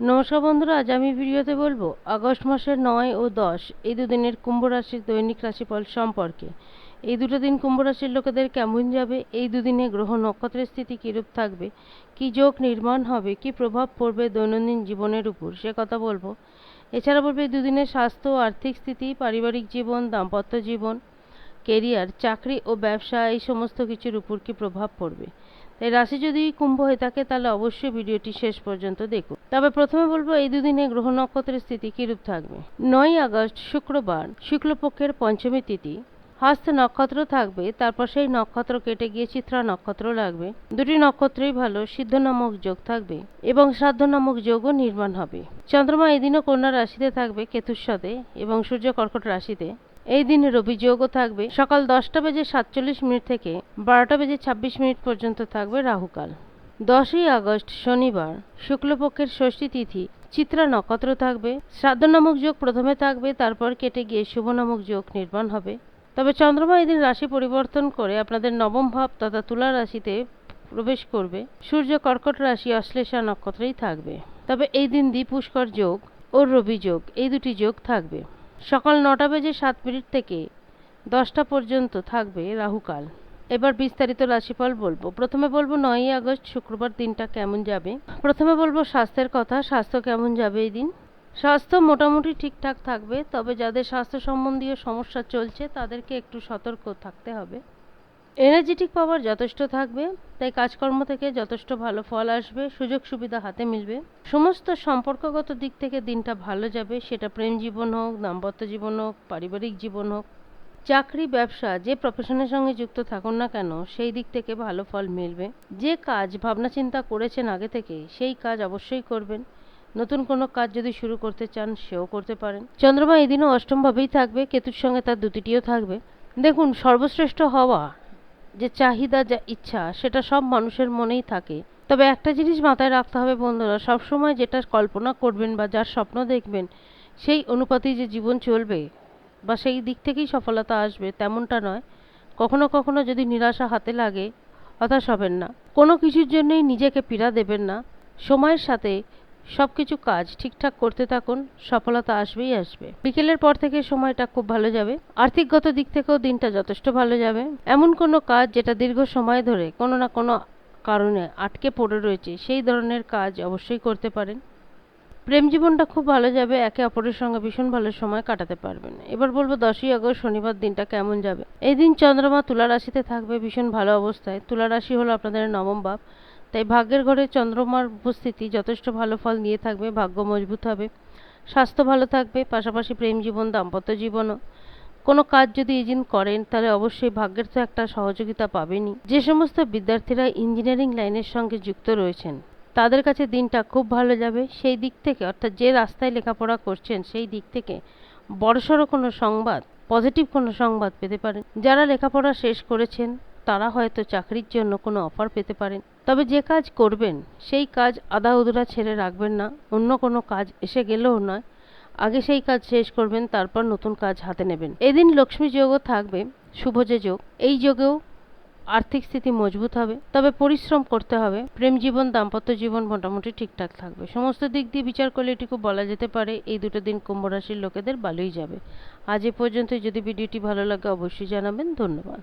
নমস্কার বন্ধুরা, আজ আমি ভিডিওতে বলব, আগস্ট মাসের নয় ও দশ, এই দুদিনের কুম্ভ রাশির দৈনিক রাশিফল সম্পর্কে। এই দুটো দিন কুম্ভ রাশির লোকেদের কেমন যাবে, এই দুদিনে গ্রহ নক্ষত্রের স্থিতি কীরূপ থাকবে, কী যোগ নির্মাণ হবে, কী প্রভাব পড়বে দৈনন্দিন জীবনের উপর, সে কথা বলব। এছাড়া বলব, এই দুদিনের স্বাস্থ্য, আর্থিক স্থিতি, পারিবারিক জীবন, দাম্পত্য জীবন কেরিয়ার চাকরি ও ব্যবসা, এই সমস্ত কিছুর উপর কী প্রভাব পড়বে। তাই রাশি যদি কুম্ভ হয়ে থাকে, তাহলে অবশ্যই ভিডিওটি শেষ পর্যন্ত দেখুন। তবে প্রথমে বলব, এই দুদিনে গ্রহ নক্ষত্রের স্থিতি কিরূপ থাকবে? নয় আগস্ট, শুক্রবার, শুক্লপক্ষের পঞ্চমী তিথি। হস্ত নক্ষত্র থাকবে, তারপর সেই নক্ষত্র কেটে গিয়ে চিত্রা নক্ষত্র লাগবে। দুটি নক্ষত্রই ভালো সিদ্ধ নামক যোগ থাকবে এবং শ্রাদ্ধ নামক যোগও নির্মাণ হবে। চন্দ্রমা এদিনও কন্যা রাশিতে থাকবে, কেতুর সাথে এবং সূর্য কর্কট রাশিতে। এই দিনে রবি যোগও থাকবে, সকাল দশটা বেজে সাতচল্লিশ মিনিট থেকে বারোটা বেজে ছাব্বিশ মিনিট পর্যন্ত থাকবে রাহুকাল। দশই আগস্ট, শনিবার, শুক্লপক্ষের ষষ্ঠী তিথি, চিত্রা নক্ষত্র থাকবে শ্রাদ্ধ নামক যোগ প্রথমে থাকবে, তারপর কেটে গিয়ে শুভ নামক যোগ নির্মাণ হবে। তবে চন্দ্রমা এদিন রাশি পরিবর্তন করে আপনাদের নবম ভাব তথা তুলা রাশিতে প্রবেশ করবে, সূর্য কর্কট রাশি অশ্লেষা নক্ষত্রেই থাকবে। তবে এই দিন দ্বীপুষ্কর যোগ ও রবি যোগ, এই দুটি যোগ থাকবে। সকাল নটা বেজে সাত মিনিট থেকে দশটা পর্যন্ত থাকবে রাহুকাল। এবার বিস্তারিত রাশিফল বলব। প্রথমে বলব নয়ই আগস্ট, শুক্রবার দিনটা কেমন যাবে? প্রথমে বলব স্বাস্থ্যের কথা, স্বাস্থ্য কেমন যাবে এই দিন? স্বাস্থ্য মোটামুটি ঠিকঠাক থাকবে, তবে যাদের স্বাস্থ্য সম্বন্ধীয় সমস্যা চলছে, তাদেরকে একটু সতর্ক থাকতে হবে। এনার্জেটিক পাওয়ার যথেষ্ট থাকবে, তাই কাজকর্ম থেকে যথেষ্ট ভালো ফল আসবে, সুযোগ সুবিধা হাতে মিলবে। সমস্ত সম্পর্কগত দিক থেকে দিনটা ভালো যাবে, সেটা প্রেম জীবন হোক, দাম্পত্য জীবন হোক, পারিবারিক জীবন হোক। চাকরি, ব্যবসা, যে প্রফেশনের সঙ্গে যুক্ত থাকুন না কেন, সেই দিক থেকে ভালো ফল মিলবে। যে কাজ ভাবনা চিন্তা করেছেন আগে থেকে, সেই কাজ অবশ্যই করবেন। নতুন কোনো কাজ যদি শুরু করতে চান, সেও করতে পারেন। চন্দ্রমা এই দিনও অষ্টমভাবেই থাকবে, কেতুর সঙ্গে তার দুটিটিও থাকবে। দেখুন, সর্বশ্রেষ্ঠ হওয়া যে চাহিদা, যা ইচ্ছা, সেটা সব মানুষের মনেই থাকে। তবে একটা জিনিস মাথায় রাখতে হবে বন্ধুরা, সবসময় যেটা কল্পনা করবেন বা যার স্বপ্ন দেখবেন, সেই অনুপাতেই যে জীবন চলবে বা সেই দিক থেকেই সফলতা আসবে তেমনটা নয়। কখনো কখনো যদি নিরাশা হাতে লাগে, হতাশ হবেন না। কোনো কিছুর জন্যই নিজেকে পীড়া দেবেন না। সময়ের সাথে সব কিছু কাজ ঠিকঠাক করতে থাকুন, সফলতা আসবেই আসবে। বিকেলের পর থেকে সময়টা খুব ভালো যাবে। আর্থিকগত দিক থেকেও দিনটা যথেষ্ট ভালো যাবে। এমন কোনো কাজ যেটা দীর্ঘ সময় ধরে কোনো না কোনো কারণে আটকে পড়ে রয়েছে, সেই ধরনের কাজ অবশ্যই করতে পারেন। প্রেম জীবনটা খুব ভালো যাবে, একে অপরের সঙ্গে ভীষণ ভালো সময় কাটাতে পারবেন। এবার বলব, দশই আগস্ট, শনিবার দিনটা কেমন যাবে? এই দিন চন্দ্রমা তুলা রাশিতে থাকবে ভীষণ ভালো অবস্থায়। তুলা রাশি হলো আপনাদের নবম ভাব। তাই ভাগ্যের ঘরে চন্দ্রমার উপস্থিতি যথেষ্ট ভালো ফল নিয়ে থাকবে, ভাগ্য মজবুত হবে, স্বাস্থ্য ভালো থাকবে, পাশাপাশি প্রেম জীবন, দাম্পত্য জীবনও। কোনো কাজ যদি এই দিন করেন, তাহলে অবশ্যই ভাগ্যের তো একটা সহযোগিতা পাবেনই। যে সমস্ত বিদ্যার্থীরা ইঞ্জিনিয়ারিং লাইনের সঙ্গে যুক্ত রয়েছেন, তাদের কাছে দিনটা খুব ভালো যাবে। সেই দিক থেকে, অর্থাৎ যে রাস্তায় লেখাপড়া করছেন, সেই দিক থেকে বড়সড় কোনো সংবাদ পজিটিভ কোনো সংবাদ পেতে পারেন। যারা লেখাপড়া শেষ করেছেন তারা হয়তো চাকরির জন্য কোনো অফার পেতে পারেন। তবে যে কাজ করবেন, সেই কাজ আদা উদুরা ছেড়ে রাখবেন না। অন্য কোনো কাজ এসে গেলেও নয়। আগে সেই কাজ শেষ করবেন, তারপর নতুন কাজ হাতে নেবেন। এদিন লক্ষ্মী যোগও থাকবে, শুভ যে যোগ। এই যোগেও আর্থিক স্থিতি মজবুত হবে, তবে পরিশ্রম করতে হবে। প্রেম জীবন, দাম্পত্য জীবন মোটামুটি ঠিকঠাক থাকবে। সমস্ত দিক দিয়ে বিচার করলে এটুকু বলা যেতে পারে, এই দুটো দিন কুম্ভ রাশির লোকেদের ভালোই যাবে। আজ এ পর্যন্তই। যদি ভিডিওটি ভালো লাগে, অবশ্যই জানাবেন। ধন্যবাদ।